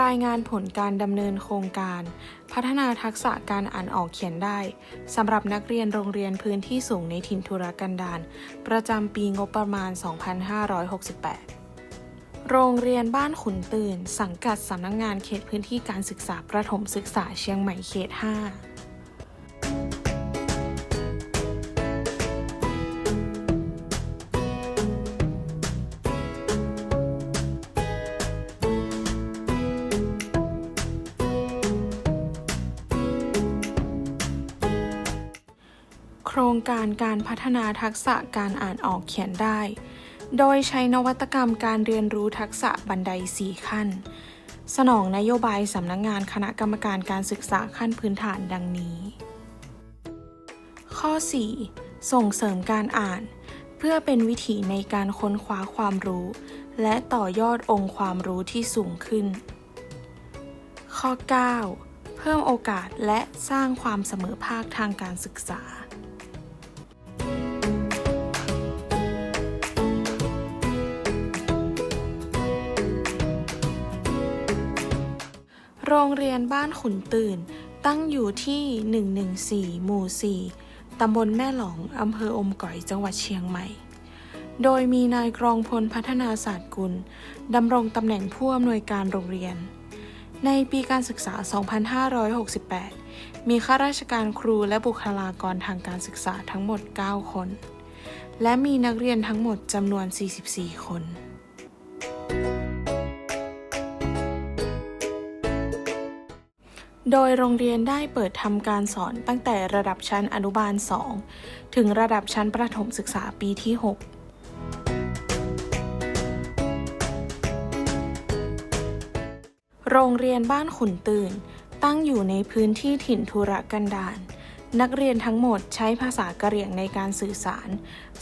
รายงานผลการดำเนินโครงการ พัฒนาทักษะการอ่านออกเขียนได้สำหรับนักเรียนโรงเรียนพื้นที่สูงในถิ่นทุรกันดารประจำปีงบประมาณ 2568 โรงเรียนบ้านขุนตื่น สังกัดสำนักงงานเขตพื้นที่การศึกษาประถมศึกษาเชียงใหม่เขต 5 ครงการการพัฒนาทักษะการอ่านออกเขียนได้ โดยใช้นวัตกรรมการเรียนรู้ทักษะบันได 4 ขั้น สนองนโยบายสำนักงงานคณะกรรมการการศึกษาขั้นพื้นฐานดังนี้ ข้อ 4 ส่งเสริมการอ่าน เพื่อเป็นวิถีในการค้นคว้าความรู้ และต่อยอดองค์ความรู้ที่สูงขึ้น ข้อ 9 เพิ่มโอกาสและสร้างความเสมอภาคทางการศึกษา โรงเรียนบ้านขุนตื่น ตั้งอยู่ที่ 114 หมู่ 4 ตำบลแม่หลอง อำเภออมก๋อย จังหวัดเชียงใหม่ โดยมีนายกรองพลพัฒนาศาสตร์กุล ดำรงตำแหน่งผู้อำนวยการโรงเรียน ในปีการศึกษา 2568 มีข้าราชการครูและบุคลากรทางการศึกษาทั้งหมด 9 คน และมีนักเรียนทั้งหมดจำนวน 44 คน โดยโรงเรียนได้เปิดทำการสอนตั้งแต่ระดับชั้นอนุบาล 2 ถึงระดับชั้นประถมศึกษาปีที่ 6โรงเรียนบ้านขุนตื่น ตั้งอยู่ในพื้นที่ถิ่นทุรกันดาร นักเรียนทั้งหมดใช้ภาษากะเหรี่ยงในการสื่อสาร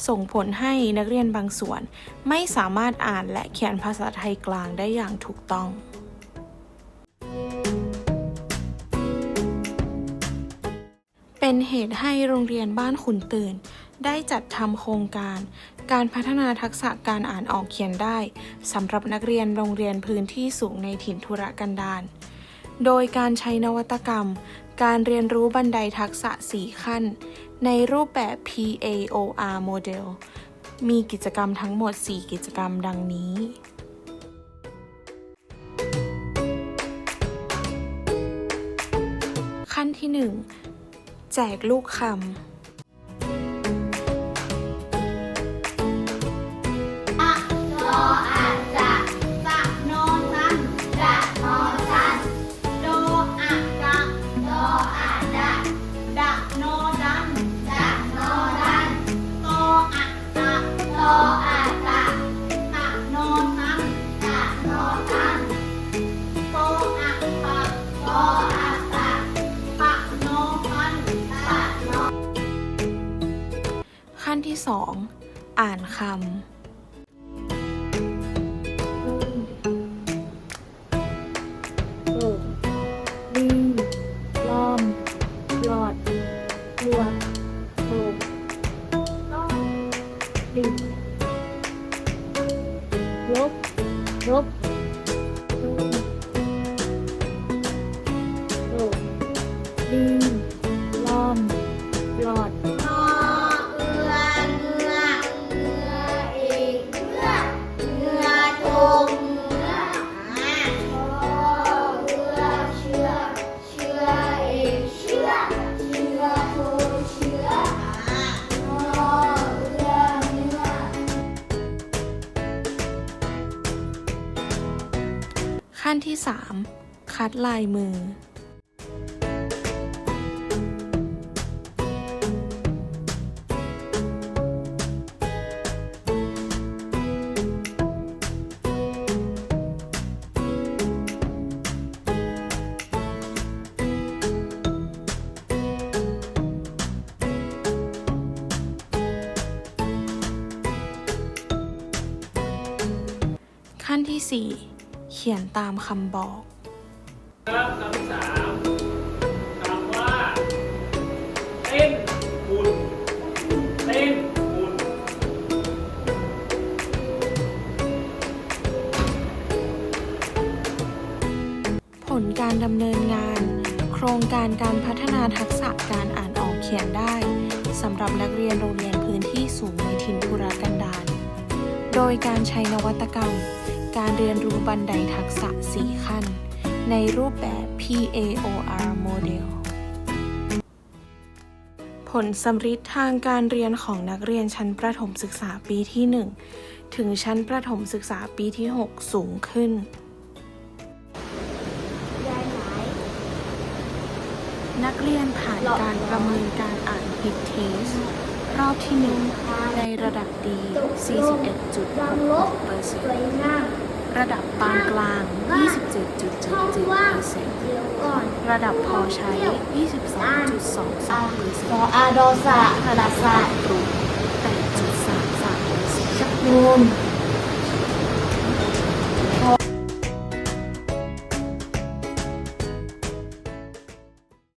ส่งผลให้นักเรียนบางส่วนไม่สามารถอ่านและเขียนภาษาไทยกลางได้อย่างถูกต้อง เป็นเหตุให้โรงเรียนบ้านขุนตื่น ได้จัดทำโครงการ การพัฒนาทักษะการอ่านออกเขียนได้สำหรับนักเรียนโรงเรียนพื้นที่สูงในถิ่นทุรกันดารโดยการใช้นวัตกรรม การเรียนรู้บันไดทักษะ 4 ขั้น ในรูปแบบ PAOR Model มีกิจกรรมทั้งหมด 4 กิจกรรมดังนี้ขั้นที่ 1 แจกลูกคำ 2 อ่านคำบีล้อมหลอดหลวดโถกต้องลิงลบลบ ที่ 3 คัดลายมือ ขั้นที่ 4 เขียนตามคำบอกครับคำที่สามคำว่าเต้นหุ่นเต้นหุ่นขผลการดำเนินงาน โครงการการพัฒนาทักษะการอ่านออกเขียนได้สำหรับนักเรียนโรงเรียนพื้นที่สูงในถิ่นทุรกันดารโดยการใช้นวัตกรรม การเรียนรู้บันไดทักษะ 4 ขั้น ในรูปแบบ PAOR Model ผลสำฤทธิ์ทางการเรียนของนักเรียนชั้นประถมศึกษาปีที่ 1 ถึงชั้นประถมศึกษาปีที่ 6 สูงขึ้น นักเรียนผ่านการประเมินการอ่านพิกเทส รอบที่1ในระดับดี 41.66%สวยงามระดับปานกลางช่องว่าง27.77%เดี๋ยวก่อนระดับพอใช้ 22.22%รออาดอสะระดับสะปรุ8.33%ชักนูน